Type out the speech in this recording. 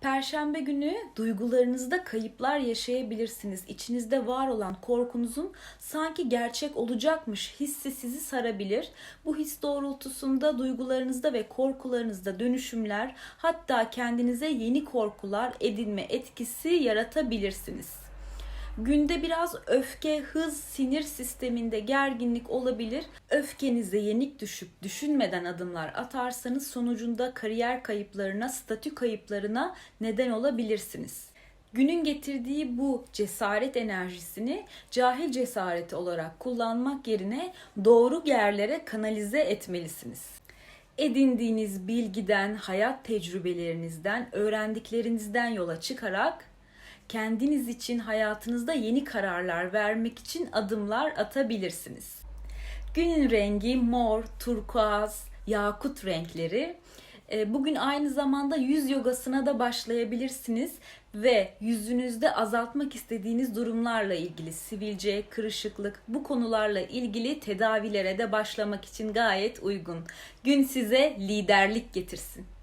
Perşembe günü duygularınızda kayıplar yaşayabilirsiniz. İçinizde var olan korkunuzun sanki gerçek olacakmış hissi sizi sarabilir. Bu his doğrultusunda duygularınızda ve korkularınızda dönüşümler, hatta kendinize yeni korkular edinme etkisi yaratabilirsiniz. Günde biraz öfke, hız, sinir sisteminde gerginlik olabilir. Öfkenize yenik düşüp düşünmeden adımlar atarsanız sonucunda kariyer kayıplarına, statü kayıplarına neden olabilirsiniz. Günün getirdiği bu cesaret enerjisini cahil cesareti olarak kullanmak yerine doğru yerlere kanalize etmelisiniz edindiğiniz bilgiden, hayat tecrübelerinizden, öğrendiklerinizden yola çıkarak kendiniz için hayatınızda yeni kararlar vermek için adımlar atabilirsiniz. Günün rengi mor, turkuaz, yakut renkleri. E, Bugün aynı zamanda yüz yogasına da başlayabilirsiniz ve yüzünüzde azaltmak istediğiniz durumlarla ilgili sivilce, kırışıklık bu konularla ilgili tedavilere de başlamak için gayet uygun. Gün size liderlik getirsin.